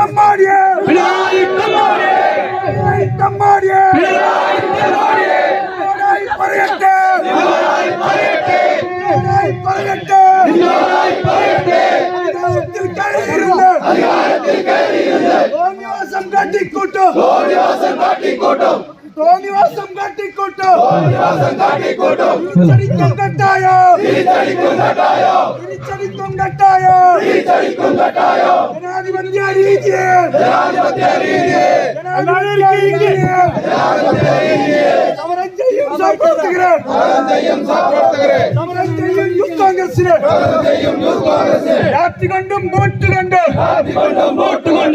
തമ്പാടിയെ പിണറായി തമ്പാടിയെ പിണറായി തമ്പാടിയെ പിണറായി തമ്പാടിയെ പിണറായി പറയട്ടെ. പിണറായി പറയട്ടെ. പിണറായി പറയട്ടെ. പിണറായി പറയട്ടെ. അധികാരത്തിൽ കയറിയിരുന്ന്. അധികാരത്തിൽ കയറിയിരുന്ന്. തോന്നിവാസം കാട്ടിക്കൂട്ടും. തോന്നിവാസം കാട്ടിക്കൂട്ടും. തോന്നിവാസം കാട്ടിക്കൂട്ടും. തോന്നിവാസം കാട്ടിക്കൂട്ടും. തിരിച്ചടിക്കും കട്ടായോ? തിരിച്ചടിക്കും കട്ടായോ? തിരിച്ചടിക്കും கட்டாயம் தீச்சடிக்கும் கட்டாயம் ஜனாதிபதிய ரீதியே. ஜனாதிபதிய ரீதியே. ஜனாதிபதிய ரீதியே. ஜனாதிபதிய ரீதியே. சமரம் சாப்பிடுகிறேன். சமரம் சாப்பிடுகிறேன். சமரம் செய்யும் யூத் காங்கிரஸ் சமரம் கண்டும் போட்டு கண்டும் யாத்தி கண்டும் போட்டு கண்டும்